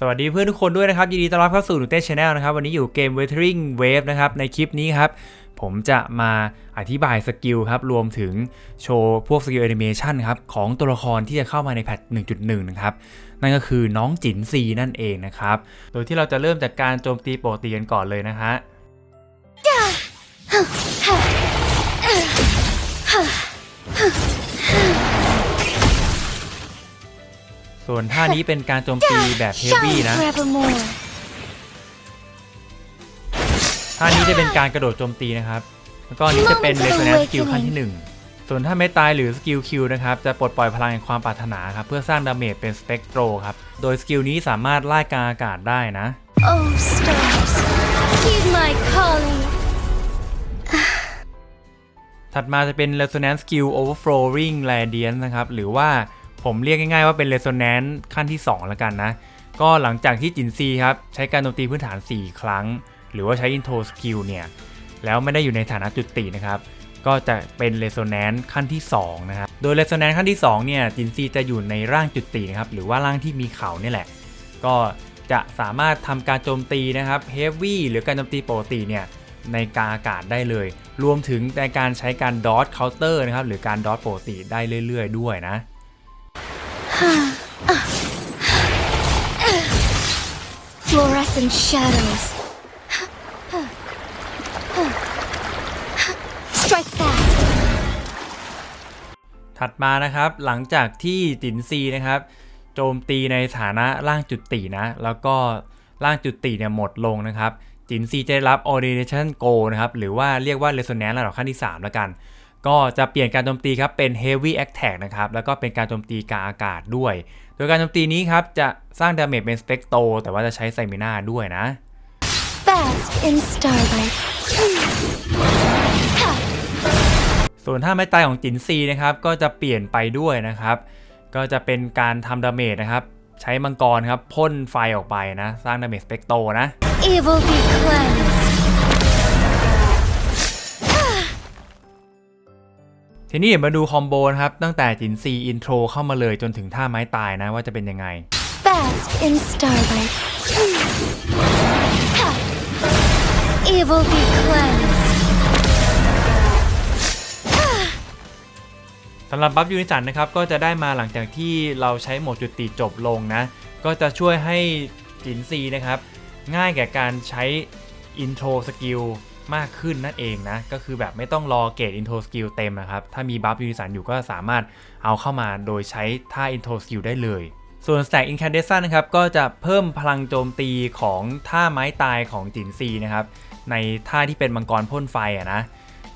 สวัสดีเพื่อนทุกคนด้วยนะครับ ยินดีต้อนรับเข้าสู่หนูเต้ชาแนลนะครับ วันนี้อยู่เกม Weathering Wave นะครับ ในคลิปนี้ครับ ผมจะมาอธิบายสกิลครับ รวมถึงโชว์พวกสกิลแอนิเมชันครับ ของตัวละครที่จะเข้ามาในแพท 1.1 นะครับ นั่นก็คือน้องจินซีนั่นเองนะครับ โดยที่เราจะเริ่มจากการโจมตีปกติกันก่อนเลยนะฮะ ส่วนท่านี้เป็นการโจมตีแบบเฮฟวี่ Shine นะ forevermore. ท่านี้จะเป็นการกระโดดโจมตีนะครับ แล้วก็อันนี้จะเป็น Moment of Resonance Skill Awakening ขั้นที่ 1 ส่วนถ้าไม่ตายหรือสกิลคิวนะครับ จะปลดปล่อยพลังแห่งความปรารถนาครับ เพื่อสร้างดาเมจเป็นสเปกโตรครับ โดยสกิลนี้สามารถไล่กลางอากาศได้นะ Oh, stars, heed my calling. ถัดมาจะเป็น Resonance Skill Overflowing Radiance นะครับ หรือว่า ผมเรียกง่ายๆว่าเป็น Resonance ขั้นที่ 2 แล้วกันนะ ก็หลังจากที่จินซีครับ ใช้การโจมตีพื้นฐาน 4 ครั้ง หรือว่าใช้ Intro Skill เนี่ย แล้วไม่ได้อยู่ในฐานะจุตินะครับ ก็จะเป็น Resonance ขั้นที่ 2 นะครับ โดย Resonance ขั้นที่ 2 เนี่ย จินซีจะอยู่ในร่างจุตินะครับ หรือว่าร่างที่มีเขาเนี่ยแหละ ก็จะสามารถทำการโจมตีนะครับ Heavy หรือการโจมตีปกติเนี่ยในกาอากาศได้เลย รวมถึงในการใช้การดอ c เคาน์เตอร์นะครับ หรือการดอ c ปกติได้เรื่อย ๆ ด้วยนะ Fluorescent shadows. Strike fast. ถัดมานะครับหลังจากที่จินซีนะครับโจมตีในฐานะร่างจุดตินะ แล้วก็ร่างจุดติเนี่ยหมดลงนะครับจินซีจะได้รับ Ordination Go นะครับหรือว่าเรียกว่า Resonance ระดับขั้นที่ 3 แล้วกัน ก็จะเปลี่ยนการโจมตีครับเป็น Heavy Attack นะครับ แล้วก็เป็นการโจมตีกลางอากาศด้วย โดยการโจมตีนี้ครับ จะสร้างดาเมจเป็น Spectro แต่ว่าจะใช้ไซมิน่าด้วยนะ Fast in starlight. ส่วนถ้าไม่ตายของจินซีนะครับ ก็จะเปลี่ยนไปด้วยนะครับ ก็จะเป็นการทำดาเมจนะครับ ใช้มังกรครับพ่นไฟออกไปนะ สร้างดาเมจสเปกโตนะ Evil be cleansed. ทีนี้เดี๋ยวมาดูคอมโบนะครับ ตั้งแต่จินซีอินโทรเข้ามาเลยจนถึงท่าไม้ตายนะว่าจะเป็นยังไง Fast in starlight. Evil be cleansed. สำหรับบัฟยูนิสันนะครับก็จะได้มาหลังจากที่เราใช้โหมดจุติจบลงนะ ก็จะช่วยให้จินซีนะครับ ง่ายแก่การใช้อินโทรสกิล มากขึ้นนั่นเองนะ ก็คือแบบไม่ต้องรอเกรดอินโทรสกิลเต็มนะครับ ถ้ามีบัฟยูนิสันอยู่ก็สามารถเอาเข้ามาโดยใช้ท่าอินโทรสกิลได้เลยส่วน Stack Incandescent นะครับ ก็จะเพิ่มพลังโจมตีของท่าไม้ตายของจินซีนะครับ ในท่าที่เป็นมังกรพ่นไฟอะนะ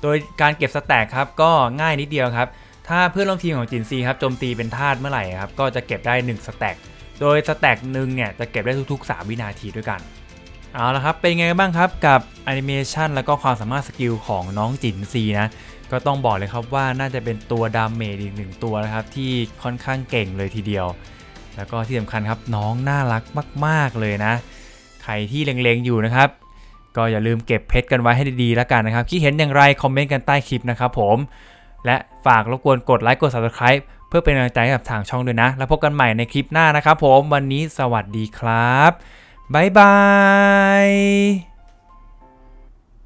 โดยการเก็บสแต็กครับ ก็ง่ายนิดเดียวครับ ถ้าเพื่อนร่วมทีมของจินซีครับโจมตีเป็นธาตุเมื่อไหร่ครับ ก็จะเก็บได้1สแต็กโดยสแต็กหนึ่งเนี่ยจะเก็บได้ทุกๆ 3 วินาทีด้วยกัน เอาละครับ เป็นไงบ้างครับกับแอนิเมชันแล้วก็ความสามารถสกิลของน้องจินซีนะ ก็ต้องบอกเลยครับว่าน่าจะเป็นตัวดามเมจอีกหนึ่งตัวนะครับที่ค่อนข้างเก่งเลยทีเดียว แล้วก็ที่สำคัญครับน้องน่ารักมาก ๆเลยนะ ใครที่เล็งๆอยู่นะครับ ก็อย่าลืมเก็บเพชรกันไว้ให้ดีๆแล้วกันนะครับคิดเห็นอย่างไรคอมเมนต์กันใต้คลิปนะครับผม และฝากรบกวนกดไลค์กด subscribe เพื่อเป็นกำลังใจให้กับทางช่องด้วยนะ แล้วพบกันใหม่ในคลิปหน้านะครับผมวันนี้สวัสดีครับ บ๊ายบาย